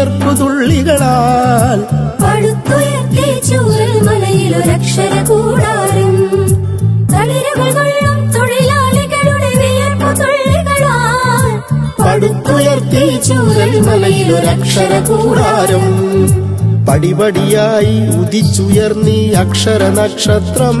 വിയർപ്പു തുള്ളികളാൽ പടുത്തുയർത്തി ചൂരൽ മലയിലൊരക്ഷര കൂടാരം തൊഴിലാളികളുടെ വിയർപ്പു തുള്ളികളാൽ പടുത്തുയർത്തി ചൂരൽ മലയിലൊരക്ഷര കൂടാരം പടിപടിയായി ഉദിച്ചുയർന്നീ അക്ഷര നക്ഷത്രം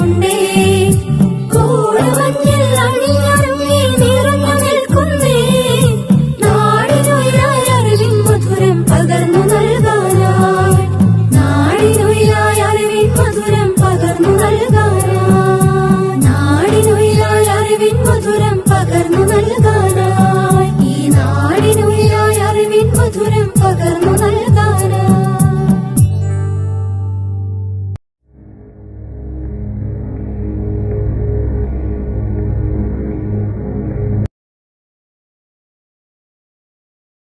உண்டே